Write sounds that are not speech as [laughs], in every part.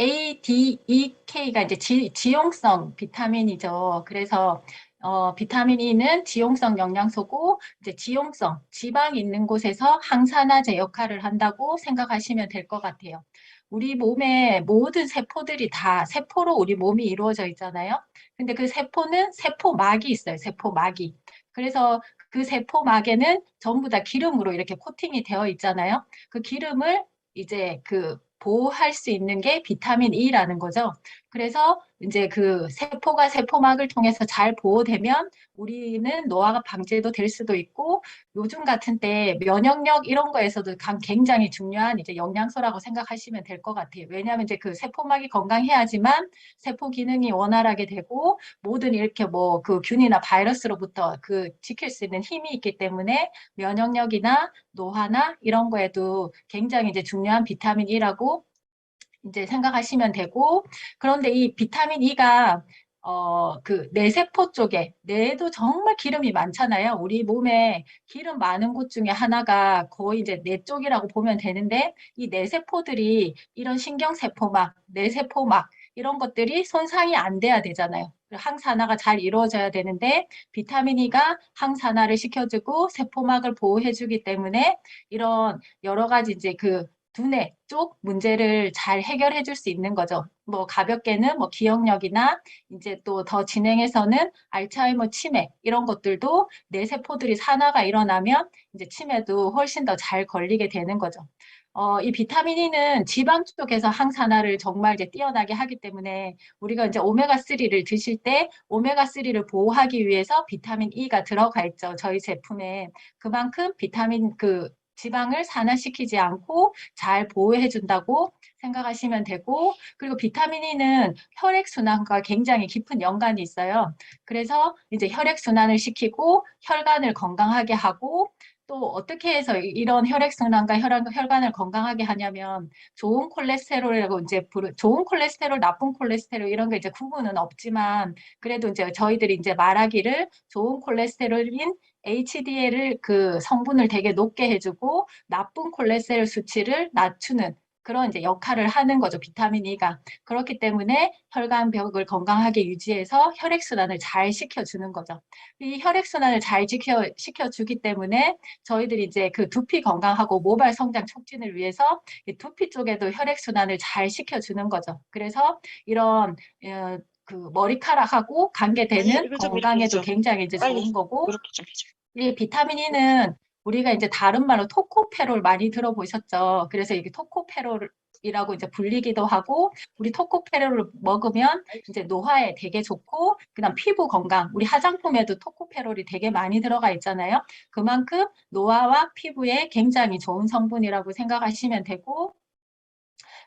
A, D, E, K가 이제 지, 지용성 비타민이죠. 그래서 어, 비타민 E는 지용성 영양소고 이제 지용성 지방 있는 곳에서 항산화제 역할을 한다고 생각하시면 될 것 같아요. 우리 몸의 모든 세포들이 다 세포로 우리 몸이 이루어져 있잖아요. 근데 그 세포는 세포막이 있어요. 세포막이. 그래서 그 세포막에는 전부 다 기름으로 이렇게 코팅이 되어 있잖아요. 그 기름을 이제 그 보호할 수 있는 게 비타민 E라는 거죠. 그래서 이제 그 세포가 세포막을 통해서 잘 보호되면 우리는 노화가 방지도 될 수도 있고 요즘 같은 때 면역력 이런 거에서도 굉장히 중요한 이제 영양소라고 생각하시면 될 것 같아요. 왜냐하면 이제 그 세포막이 건강해야지만 세포 기능이 원활하게 되고 모든 이렇게 뭐 그 균이나 바이러스로부터 그 지킬 수 있는 힘이 있기 때문에 면역력이나 노화나 이런 거에도 굉장히 이제 중요한 비타민 E라고 이제 생각하시면 되고 그런데 이 비타민 E가 어, 그 뇌세포 쪽에 뇌도 정말 기름이 많잖아요. 우리 몸에 기름 많은 곳 중에 하나가 거의 이제 뇌 쪽이라고 보면 되는데 이 뇌세포들이 이런 신경세포막, 뇌세포막 이런 것들이 손상이 안 돼야 되잖아요. 항산화가 잘 이루어져야 되는데 비타민 E가 항산화를 시켜주고 세포막을 보호해주기 때문에 이런 여러 가지 이제 그 두뇌 쪽 문제를 잘 해결해 줄 수 있는 거죠. 뭐 가볍게는 뭐 기억력이나 이제 또 더 진행해서는 알츠하이머 치매 이런 것들도 뇌 세포들이 산화가 일어나면 이제 치매도 훨씬 더 잘 걸리게 되는 거죠. 어, 이 비타민 E는 지방 쪽에서 항산화를 정말 이제 뛰어나게 하기 때문에 우리가 이제 오메가3를 드실 때 오메가3를 보호하기 위해서 비타민 E가 들어가 있죠. 저희 제품에. 그만큼 비타민 그 지방을 산화시키지 않고 잘 보호해 준다고 생각하시면 되고 그리고 비타민 E는 혈액순환과 굉장히 깊은 연관이 있어요. 그래서 이제 혈액순환을 시키고 혈관을 건강하게 하고 또 어떻게 해서 이런 혈액순환과 혈관을 건강하게 하냐면 좋은 콜레스테롤이라고 이제 부르, 좋은 콜레스테롤, 나쁜 콜레스테롤 이런 게 이제 구분은 없지만 그래도 이제 저희들이 이제 말하기를 좋은 콜레스테롤인 HDL을 그 성분을 되게 높게 해주고 나쁜 콜레스테롤 수치를 낮추는 그런 이제 역할을 하는 거죠. 비타민 E가. 그렇기 때문에 혈관벽을 건강하게 유지해서 혈액순환을 잘 시켜주는 거죠. 이 혈액순환을 잘 지켜, 시켜주기 때문에 저희들이 이제 그 두피 건강하고 모발 성장 촉진을 위해서 두피 쪽에도 혈액순환을 잘 시켜주는 거죠. 그래서 이런 어, 그 머리카락하고 관계되는 건강에도 굉장히 이제 좋은 거고 이 비타민 E는 우리가 이제 다른 말로 토코페롤 많이 들어보셨죠. 그래서 이게 토코페롤 이라고 이제 불리기도 하고 우리 토코페롤을 먹으면 이제 노화에 되게 좋고 그다음 피부 건강 우리 화장품에도 토코페롤이 되게 많이 들어가 있잖아요. 그만큼 노화와 피부에 굉장히 좋은 성분이라고 생각하시면 되고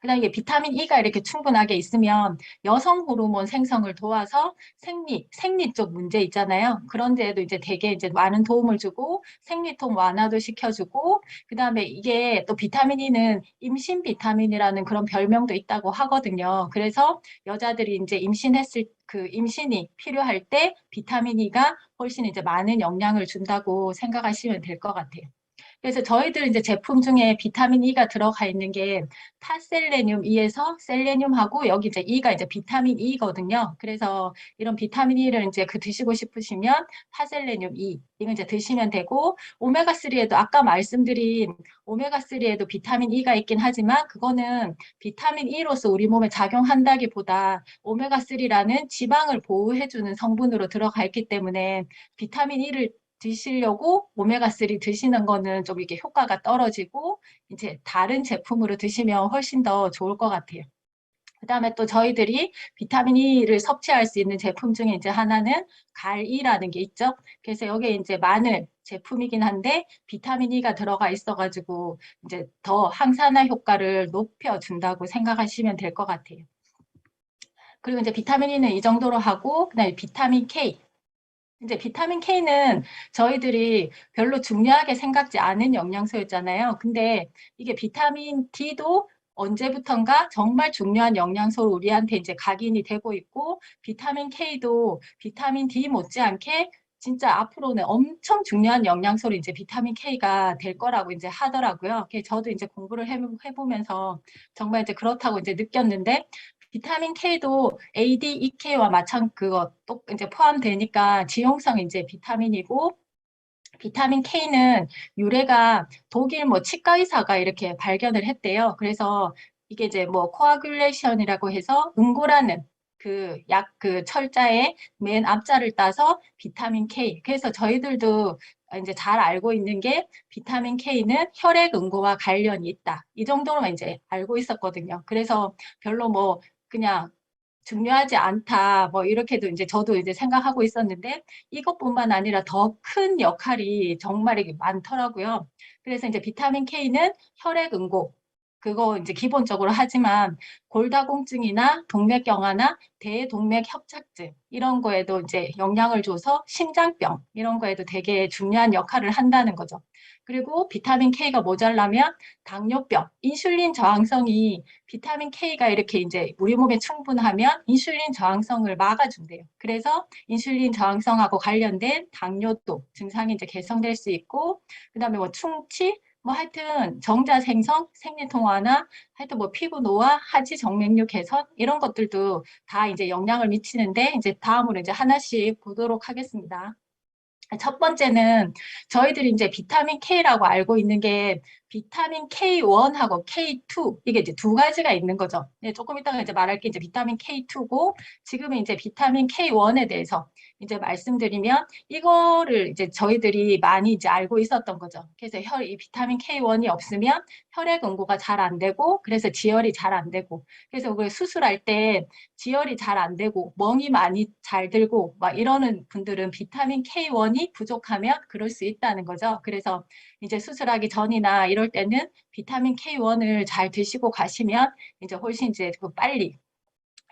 그다음에 비타민 E가 이렇게 충분하게 있으면 여성 호르몬 생성을 도와서 생리, 생리 쪽 문제 있잖아요. 그런 데에도 이제 되게 이제 많은 도움을 주고 생리통 완화도 시켜주고 그다음에 이게 또 비타민 E는 임신 비타민이라는 그런 별명도 있다고 하거든요. 그래서 여자들이 이제 임신했을 그 임신이 필요할 때 비타민 E가 훨씬 이제 많은 영향을 준다고 생각하시면 될 것 같아요. 그래서 저희들 이제 제품 중에 비타민 E가 들어가 있는 게 타셀레늄 E에서 셀레늄하고 여기 이제 E가 이제 비타민 E거든요. 그래서 이런 비타민 E를 이제 그 드시고 싶으시면 타셀레늄 E 이거 이제 드시면 되고 오메가3에도 아까 말씀드린 오메가3에도 비타민 E가 있긴 하지만 그거는 비타민 E로서 우리 몸에 작용한다기보다 오메가3라는 지방을 보호해주는 성분으로 들어가 있기 때문에 비타민 E를 드시려고 오메가3 드시는 거는 좀 이게 효과가 떨어지고 이제 다른 제품으로 드시면 훨씬 더 좋을 것 같아요. 그 다음에 또 저희들이 비타민 E를 섭취할 수 있는 제품 중에 이제 하나는 갈이라는 게 있죠. 그래서 여기에 이제 마늘 제품이긴 한데 비타민 E가 들어가 있어가지고 이제 더 항산화 효과를 높여준다고 생각하시면 될 것 같아요. 그리고 이제 비타민 E는 이 정도로 하고 그다음에 비타민 K 이제 비타민 K는 저희들이 별로 중요하게 생각지 않은 영양소였잖아요. 근데 이게 비타민 D도 언제부턴가 정말 중요한 영양소로 우리한테 이제 각인이 되고 있고 비타민 K도 비타민 D 못지않게 진짜 앞으로는 엄청 중요한 영양소로 이제 비타민 K가 될 거라고 이제 하더라고요. 저도 이제 공부를 해, 해보면서 정말 이제 그렇다고 이제 느꼈는데 비타민 K도 A, D, E, K와 마찬 그거 또 이제 포함되니까 지용성 이제 비타민이고 비타민 K는 유래가 독일 뭐 치과 의사가 이렇게 발견을 했대요. 그래서 이게 이제 뭐 코아귤레이션이라고 해서 응고라는 그 약그 철자의 맨 앞자를 따서 비타민 K. 그래서 저희들도 이제 잘 알고 있는 게 비타민 K는 혈액 응고와 관련이 있다. 이 정도로만 이제 알고 있었거든요. 그래서 별로 뭐 그냥 중요하지 않다. 뭐 이렇게도 이제 저도 이제 생각하고 있었는데 이것뿐만 아니라 더 큰 역할이 정말 이게 많더라고요. 그래서 이제 비타민 K는 혈액 응고 그거 이제 기본적으로 하지만 골다공증이나 동맥경화나 대동맥 협착증 이런 거에도 이제 영향을 줘서 심장병 이런 거에도 되게 중요한 역할을 한다는 거죠. 그리고 비타민 K가 모자라면 당뇨병, 인슐린 저항성이 비타민 K가 이렇게 이제 우리 몸에 충분하면 인슐린 저항성을 막아준대요. 그래서 인슐린 저항성하고 관련된 당뇨도 증상이 이제 개선될 수 있고, 그 다음에 뭐 충치, 뭐 하여튼 정자 생성, 생리 통화나 하여튼 뭐 피부 노화, 하지 정맥류 개선 이런 것들도 다 이제 영향을 미치는데 이제 다음으로 이제 하나씩 보도록 하겠습니다. 첫 번째는 저희들이 이제 비타민 K라고 알고 있는 게 비타민 K1하고 K2 이게 이제 두 가지가 있는 거죠. 네, 조금 이따가 이제 말할 게 이제 비타민 K2고 지금은 이제 비타민 K1에 대해서 이제 말씀드리면 이거를 이제 저희들이 많이 이제 알고 있었던 거죠. 그래서 혈, 이 비타민 K1이 없으면 혈액 응고가 잘 안 되고 그래서 지혈이 잘 안 되고 그래서 그 수술할 때 지혈이 잘 안 되고 멍이 많이 잘 들고 막 이러는 분들은 비타민 K1이 부족하면 그럴 수 있다는 거죠. 그래서 이제 수술하기 전이나 이럴 때는 비타민 K1을 잘 드시고 가시면 이제 훨씬 이제 그 빨리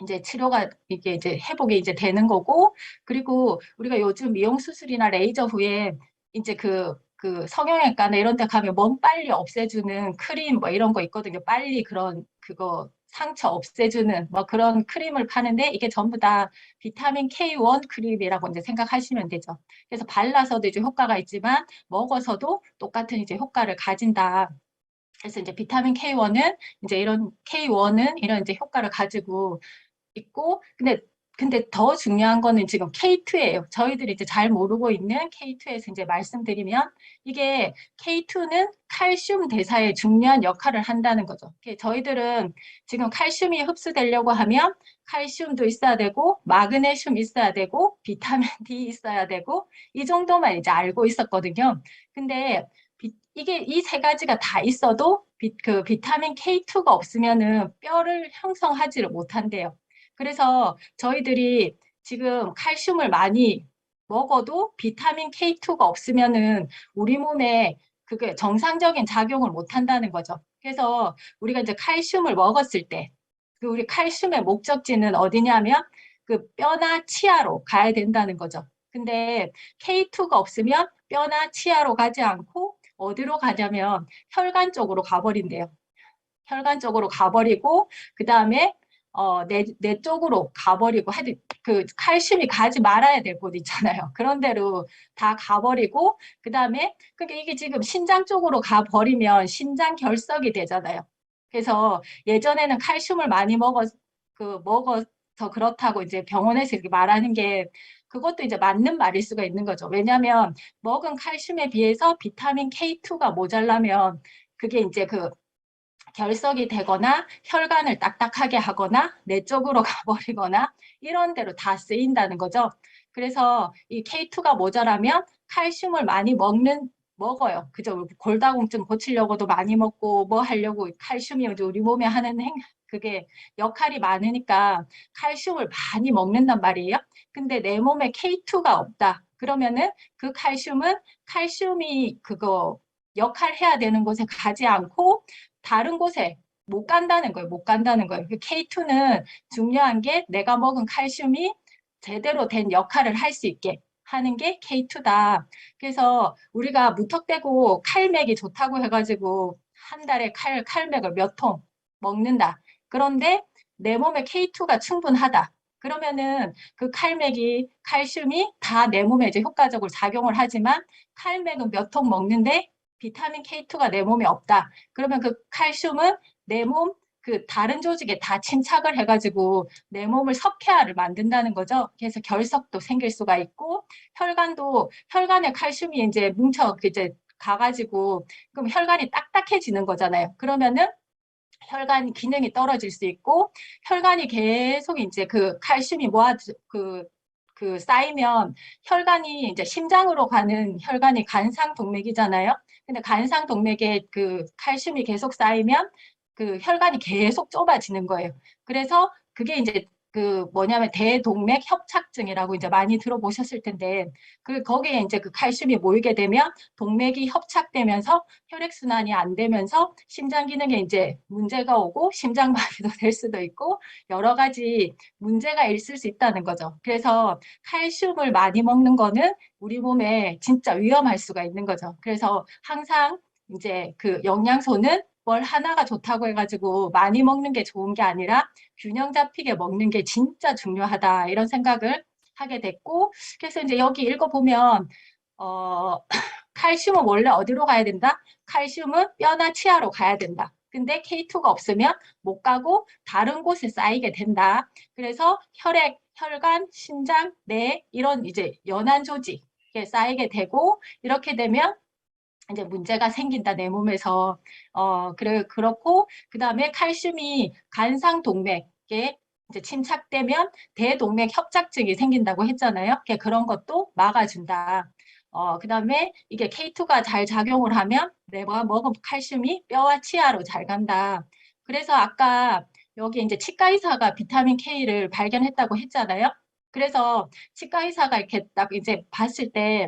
이제 치료가 이게 이제 회복이 이제 되는 거고 그리고 우리가 요즘 미용 수술이나 레이저 후에 이제 그그 성형외과나 이런 데 가면 몸 빨리 없애주는 크림 뭐 이런 거 있거든요. 빨리 그런 그거 상처 없애주는 뭐 그런 크림을 파는데 이게 전부 다 비타민 K1 크림이라고 이제 생각하시면 되죠. 그래서 발라서도 이제 효과가 있지만 먹어서도 똑같은 이제 효과를 가진다. 그래서 이제 비타민 K1은 이제 이런 K1은 이런 이제 효과를 가지고 있고 근데 근데 더 중요한 거는 지금 K2예요. 저희들이 이제 잘 모르고 있는 K2에서 이제 말씀드리면 이게 K2는 칼슘 대사에 중요한 역할을 한다는 거죠. 저희들은 지금 칼슘이 흡수되려고 하면 칼슘도 있어야 되고 마그네슘 있어야 되고 비타민 D 있어야 되고 이 정도만 이제 알고 있었거든요. 근데 비, 이게 이 세 가지가 다 있어도 비, 그 비타민 K2가 없으면은 뼈를 형성하지를 못한대요. 그래서 저희들이 지금 칼슘을 많이 먹어도 비타민 K2가 없으면은 우리 몸에 그게 정상적인 작용을 못 한다는 거죠. 그래서 우리가 이제 칼슘을 먹었을 때, 그 우리 칼슘의 목적지는 어디냐면 그 뼈나 치아로 가야 된다는 거죠. 근데 K2가 없으면 뼈나 치아로 가지 않고 어디로 가냐면 혈관 쪽으로 가버린대요. 혈관 쪽으로 가버리고 그 다음에 어, 내, 내 쪽으로 가버리고 하여튼 그 칼슘이 가지 말아야 될 곳 있잖아요. [laughs] 그런 대로 다 가버리고 그 다음에 그게 이게 지금 신장 쪽으로 가버리면 신장 결석이 되잖아요. 그래서 예전에는 칼슘을 많이 먹어 그 먹어서 그렇다고 이제 병원에서 이렇게 말하는 게 그것도 이제 맞는 말일 수가 있는 거죠. 왜냐하면 먹은 칼슘에 비해서 비타민 K2가 모자라면 그게 이제 그 결석이 되거나 혈관을 딱딱하게 하거나 내 쪽으로 [laughs] 가버리거나 이런 대로 다 쓰인다는 거죠. 그래서 이 K2가 모자라면 칼슘을 많이 먹는 먹어요. 그죠? 골다공증 고치려고도 많이 먹고 뭐 하려고 칼슘이 우리 몸에 하는 행 그게 역할이 많으니까 칼슘을 많이 먹는단 말이에요. 근데 내 몸에 K2가 없다. 그러면은 그 칼슘은 칼슘이 그거 역할해야 되는 곳에 가지 않고 다른 곳에 못 간다는 거예요. 못 간다는 거예요. 그 K2는 중요한 게 내가 먹은 칼슘이 제대로 된 역할을 할 수 있게 하는 게 K2다. 그래서 우리가 무턱대고 칼맥이 좋다고 해가지고 한 달에 칼, 칼맥을 몇 통 먹는다. 그런데 내 몸에 K2가 충분하다. 그러면은 그 칼맥이 칼슘이 다 내 몸에 이제 효과적으로 작용을 하지만 칼맥은 몇 통 먹는데 비타민 K2가 내 몸에 없다. 그러면 그 칼슘은 내 몸 그 다른 조직에 다 침착을 해가지고 내 몸을 석회화를 만든다는 거죠. 그래서 결석도 생길 수가 있고 혈관도 혈관에 칼슘이 이제 뭉쳐 이제 가가지고 그럼 혈관이 딱딱해지는 거잖아요. 그러면은 혈관 기능이 떨어질 수 있고 혈관이 계속 이제 그 칼슘이 모아 그, 그 쌓이면 혈관이 이제 심장으로 가는 혈관이 간상 동맥이잖아요. 근데 간상 동맥에 그 칼슘이 계속 쌓이면 그 혈관이 계속 좁아지는 거예요. 그래서 그게 이제 그 뭐냐면 대동맥 협착증이라고 이제 많이 들어보셨을 텐데 그 거기에 이제 그 칼슘이 모이게 되면 동맥이 협착되면서 혈액 순환이 안 되면서 심장 기능에 이제 문제가 오고 심장 마비도 [laughs] 될 수도 있고 여러 가지 문제가 있을 수 있다는 거죠. 그래서 칼슘을 많이 먹는 거는 우리 몸에 진짜 위험할 수가 있는 거죠. 그래서 항상 이제 그 영양소는 뭘 하나가 좋다고 해가지고 많이 먹는 게 좋은 게 아니라 균형 잡히게 먹는 게 진짜 중요하다 이런 생각을 하게 됐고 그래서 이제 여기 읽어보면 어, [clears throat] 칼슘은 원래 어디로 가야 된다? 칼슘은 뼈나 치아로 가야 된다. 근데 K2가 없으면 못 가고 다른 곳에 쌓이게 된다. 그래서 혈액, 혈관, 심장, 뇌 이런 이제 연한 조직에 쌓이게 되고 이렇게 되면 이제 문제가 생긴다 내 몸에서 어 그래 그렇고 그 다음에 칼슘이 간상 동맥에 이제 침착되면 대동맥 협착증이 생긴다고 했잖아요. 그런 것도 막아준다. 어, 그 다음에 이게 K2가 잘 작용을 하면 내가 먹은 칼슘이 뼈와 치아로 잘 간다. 그래서 아까 여기 이제 치과 의사가 비타민 K를 발견했다고 했잖아요. 그래서 치과 의사가 이렇게 딱 이제 봤을 때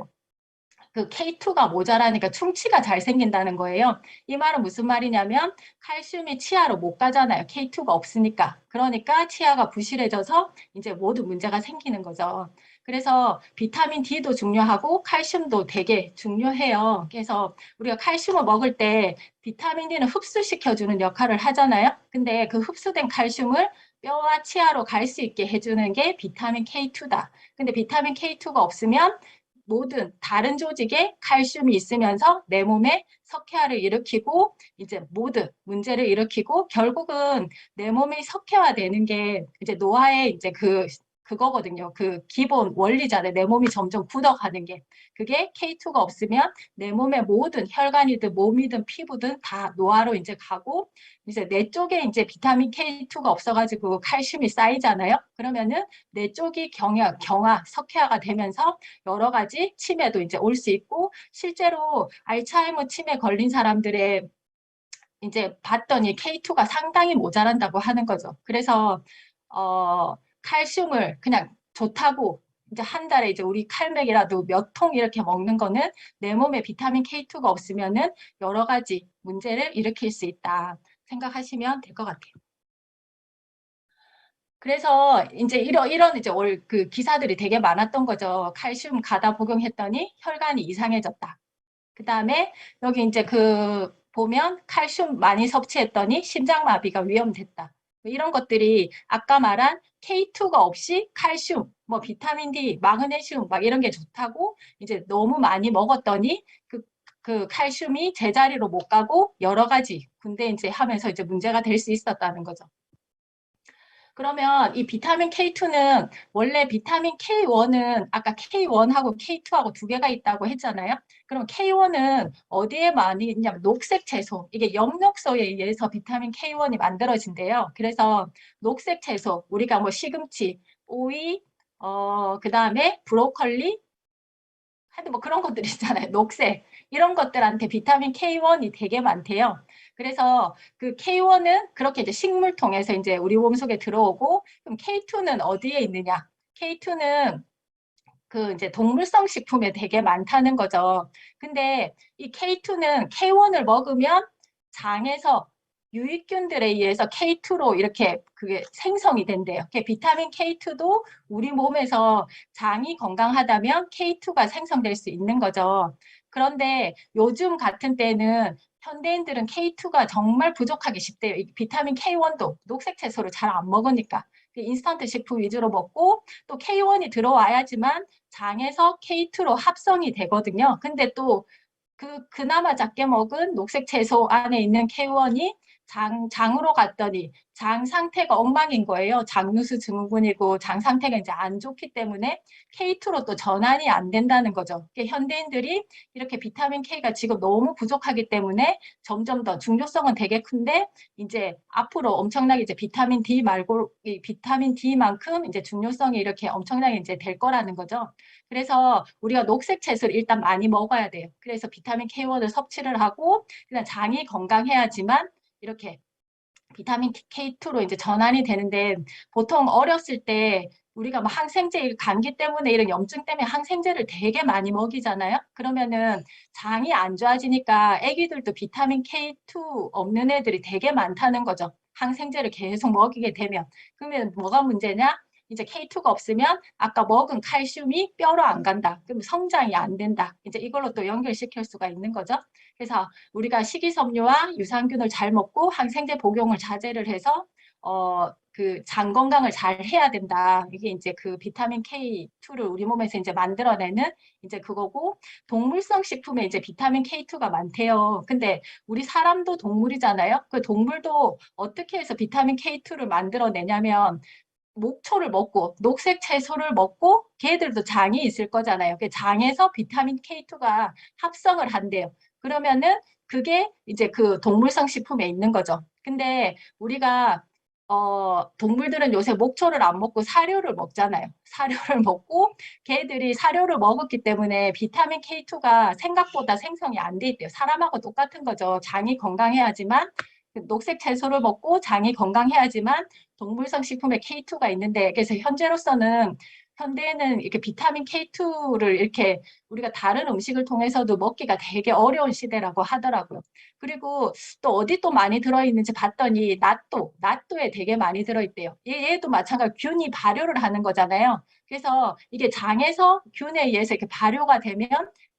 그 K2가 모자라니까 충치가 잘 생긴다는 거예요. 이 말은 무슨 말이냐면 칼슘이 치아로 못 가잖아요. K2가 없으니까. 그러니까 치아가 부실해져서 이제 모두 문제가 생기는 거죠. 그래서 비타민 D도 중요하고 칼슘도 되게 중요해요. 그래서 우리가 칼슘을 먹을 때 비타민 D는 흡수시켜주는 역할을 하잖아요. 근데 그 흡수된 칼슘을 뼈와 치아로 갈 수 있게 해주는 게 비타민 K2다. 근데 비타민 K2가 없으면 모든 다른 조직에 칼슘이 있으면서 내 몸에 석회화를 일으키고 이제 모든 문제를 일으키고 결국은 내 몸이 석회화되는 게 이제 노화의 이제 그 그거거든요. 그 기본 원리잖아요. 내 몸이 점점 굳어가는 게. 그게 K2가 없으면 내 몸의 모든 혈관이든 몸이든 피부든 다 노화로 이제 가고 이제 내 쪽에 이제 비타민 K2가 없어가지고 칼슘이 쌓이잖아요. 그러면은 내 쪽이 경화, 경화, 석회화가 되면서 여러 가지 치매도 이제 올 수 있고 실제로 알츠하이머 치매 걸린 사람들의 이제 봤더니 K2가 상당히 모자란다고 하는 거죠. 그래서 어 칼슘을 그냥 좋다고 이제 한 달에 이제 우리 칼맥이라도 몇 통 이렇게 먹는 거는 내 몸에 비타민 K2가 없으면은 여러 가지 문제를 일으킬 수 있다 생각하시면 될 것 같아요. 그래서 이제 이런 이런 이제 올 그 기사들이 되게 많았던 거죠. 칼슘 가다 복용했더니 혈관이 이상해졌다. 그 다음에 여기 이제 그 보면 칼슘 많이 섭취했더니 심장마비가 위험됐다. 이런 것들이 아까 말한 K2가 없이 칼슘, 뭐 비타민 D, 마그네슘 막 이런 게 좋다고 이제 너무 많이 먹었더니 그, 그 칼슘이 제자리로 못 가고 여러 가지 군대 이제 하면서 이제 문제가 될 수 있었다는 거죠. 그러면 이 비타민 K2는 원래 비타민 K1은 아까 K1하고 K2하고 두 개가 있다고 했잖아요. 그럼 K1은 어디에 많이 있냐면 녹색 채소, 이게 영록소에 의해서 비타민 K1이 만들어진대요. 그래서 녹색 채소, 우리가 뭐 시금치, 오이, 어, 그 다음에 브로콜리, 하여튼 뭐 그런 것들 있잖아요. 녹색. 이런 것들한테 비타민 K1이 되게 많대요. 그래서 그 K1은 그렇게 이제 식물 통해서 이제 우리 몸속에 들어오고 그럼 K2는 어디에 있느냐? K2는 그 이제 동물성 식품에 되게 많다는 거죠. 근데 이 K2는 K1을 먹으면 장에서 유익균들에 의해서 K2로 이렇게 그게 생성이 된대요. 비타민 K2도 우리 몸에서 장이 건강하다면 K2가 생성될 수 있는 거죠. 그런데 요즘 같은 때는 현대인들은 K2가 정말 부족하기 쉽대요. 비타민 K1도 녹색 채소를 잘 안 먹으니까. 그 인스턴트 식품 위주로 먹고 또 K1이 들어와야지만 장에서 K2로 합성이 되거든요. 근데 또 그 그나마 작게 먹은 녹색 채소 안에 있는 K1이 장, 장으로 갔더니 장 상태가 엉망인 거예요. 장누수 증후군이고 장 상태가 이제 안 좋기 때문에 K2로 또 전환이 안 된다는 거죠. 그러니까 현대인들이 이렇게 비타민 K가 지금 너무 부족하기 때문에 점점 더 중요성은 되게 큰데 이제 앞으로 엄청나게 이제 비타민 D 말고 이 비타민 D만큼 이제 중요성이 이렇게 엄청나게 이제 될 거라는 거죠. 그래서 우리가 녹색 채소를 일단 많이 먹어야 돼요. 그래서 비타민 K1을 섭취를 하고 그냥 장이 건강해야지만 이렇게 비타민 K2로 이제 전환이 되는데 보통 어렸을 때 우리가 뭐 항생제 감기 때문에 이런 염증 때문에 항생제를 되게 많이 먹이잖아요. 그러면은 장이 안 좋아지니까 아기들도 비타민 K2 없는 애들이 되게 많다는 거죠. 항생제를 계속 먹이게 되면 그러면 뭐가 문제냐? 이제 K2가 없으면 아까 먹은 칼슘이 뼈로 안 간다. 그럼 성장이 안 된다. 이제 이걸로 또 연결시킬 수가 있는 거죠. 그래서 우리가 식이섬유와 유산균을 잘 먹고 항생제 복용을 자제를 해서 어, 그 장 건강을 잘 해야 된다. 이게 이제 그 비타민 K2를 우리 몸에서 이제 만들어내는 이제 그거고 동물성 식품에 이제 비타민 K2가 많대요. 근데 우리 사람도 동물이잖아요. 그 동물도 어떻게 해서 비타민 K2를 만들어내냐면 목초를 먹고 녹색 채소를 먹고 걔들도 장이 있을 거잖아요. 그 장에서 비타민 K2가 합성을 한대요. 그러면은 그게 이제 그 동물성 식품에 있는 거죠. 근데 우리가 어, 동물들은 요새 목초를 안 먹고 사료를 먹잖아요. 사료를 [laughs] 먹고 걔들이 사료를 먹었기 때문에 비타민 K2가 생각보다 생성이 안 돼 있대요. 사람하고 똑같은 거죠. 장이 건강해야지만 그 녹색 채소를 먹고 장이 건강해야지만 동물성 식품에 K2가 있는데 그래서 현재로서는 현대에는 이렇게 비타민 K2를 이렇게 우리가 다른 음식을 통해서도 먹기가 되게 어려운 시대라고 하더라고요. 그리고 또 어디 또 많이 들어있는지 봤더니 낫도, 낫도에 되게 많이 들어있대요. 얘, 얘도 마찬가지로 균이 발효를 하는 거잖아요. 그래서 이게 장에서 균에 의해서 이렇게 발효가 되면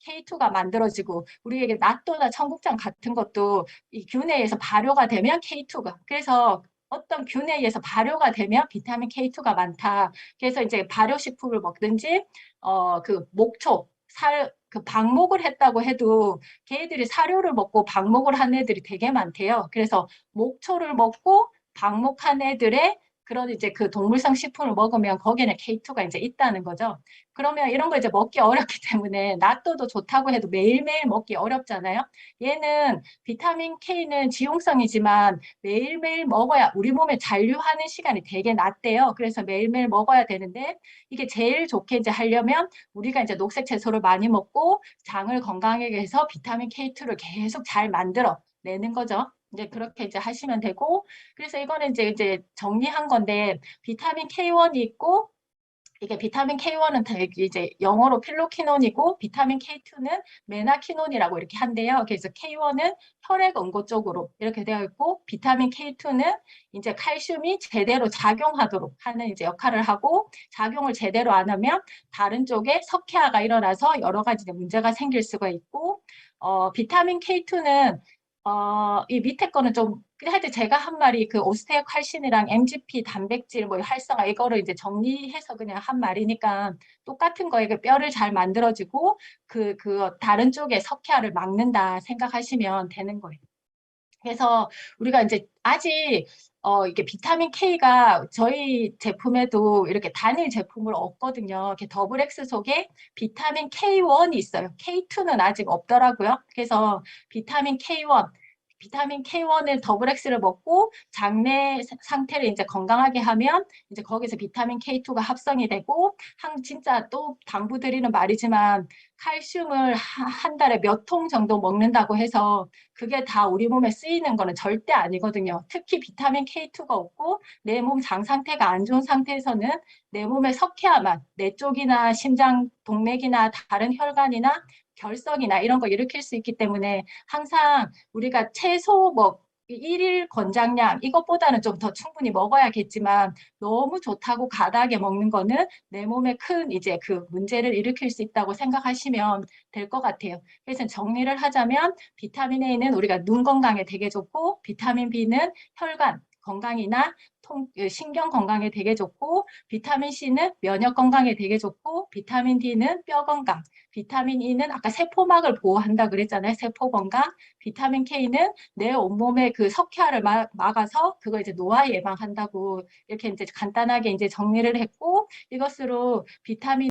K2가 만들어지고 우리에게 낫도나 청국장 같은 것도 이 균에 의해서 발효가 되면 K2가 그래서 어떤 균에 의해서 발효가 되면 비타민 K2가 많다. 그래서 이제 발효식품을 먹든지 어 그 목초 살 그 방목을 했다고 해도 걔들이 사료를 먹고 방목을 한 애들이 되게 많대요. 그래서 목초를 먹고 방목한 애들의 그런 이제 그 동물성 식품을 먹으면 거기에는 K2가 이제 있다는 거죠. 그러면 이런 거 이제 먹기 어렵기 [laughs] 때문에 낫도도 좋다고 해도 매일매일 먹기 어렵잖아요. 얘는 비타민 K는 지용성이지만 매일매일 먹어야 우리 몸에 잔류하는 시간이 되게 낮대요. 그래서 매일매일 먹어야 되는데 이게 제일 좋게 이제 하려면 우리가 이제 녹색 채소를 많이 먹고 장을 건강하게 해서 비타민 K2를 계속 잘 만들어 내는 거죠. 이제 그렇게 이제 하시면 되고 그래서 이거는 이제 이제 정리한 건데 비타민 K1이 있고 이게 비타민 K1은 다 이제 영어로 필로키논이고 비타민 K2는 메나키논이라고 이렇게 한대요. 그래서 K1은 혈액 응고 쪽으로 이렇게 되어 있고 비타민 K2는 이제 칼슘이 제대로 작용하도록 하는 이제 역할을 하고 작용을 제대로 안 하면 다른 쪽에 석회화가 일어나서 여러 가지 문제가 생길 수가 있고 어, 비타민 K2는 어, 이 밑에 거는 좀, 하여튼 제가 한 말이 그 오스테오 칼신이랑 MGP 단백질 뭐 활성화 이거를 이제 정리해서 그냥 한 말이니까 똑같은 거에 그 뼈를 잘 만들어지고 그, 그 다른 쪽에 석회화를 막는다 생각하시면 되는 거예요. 그래서 우리가 이제 아직 어, 이게 비타민 K가 저희 제품에도 이렇게 단일 제품을 얻거든요. 이렇게 더블 X 속에 비타민 K1이 있어요. K2는 아직 없더라고요. 그래서 비타민 K1, 비타민 K1을 더블 X를 먹고 장내 상태를 이제 건강하게 하면 이제 거기서 비타민 K2가 합성이 되고 한 진짜 또 당부 드리는 말이지만 칼슘을 한 달에 몇 통 정도 먹는다고 해서 그게 다 우리 몸에 쓰이는 거는 절대 아니거든요. 특히 비타민 K2가 없고 내 몸 장 상태가 안 좋은 상태에서는 내 몸의 석회화만 내 쪽이나 심장 동맥이나 다른 혈관이나 결석이나 이런 거 일으킬 수 있기 때문에 항상 우리가 채소 뭐 일일 권장량 이것보다는 좀 더 충분히 먹어야겠지만 너무 좋다고 가다하게 먹는 거는 내 몸에 큰 이제 그 문제를 일으킬 수 있다고 생각하시면 될 것 같아요. 그래서 정리를 하자면 비타민 A는 우리가 눈 건강에 되게 좋고 비타민 B는 혈관 건강이나 통, 그 신경 건강에 되게 좋고, 비타민 C는 면역 건강에 되게 좋고, 비타민 D는 뼈 건강, 비타민 E는 아까 세포막을 보호한다 그랬잖아요. 세포 건강, 비타민 K는 내 온몸의 그 석회화를 막, 막아서 그거 이제 노화 예방한다고 이렇게 이제 간단하게 이제 정리를 했고, 이것으로 비타민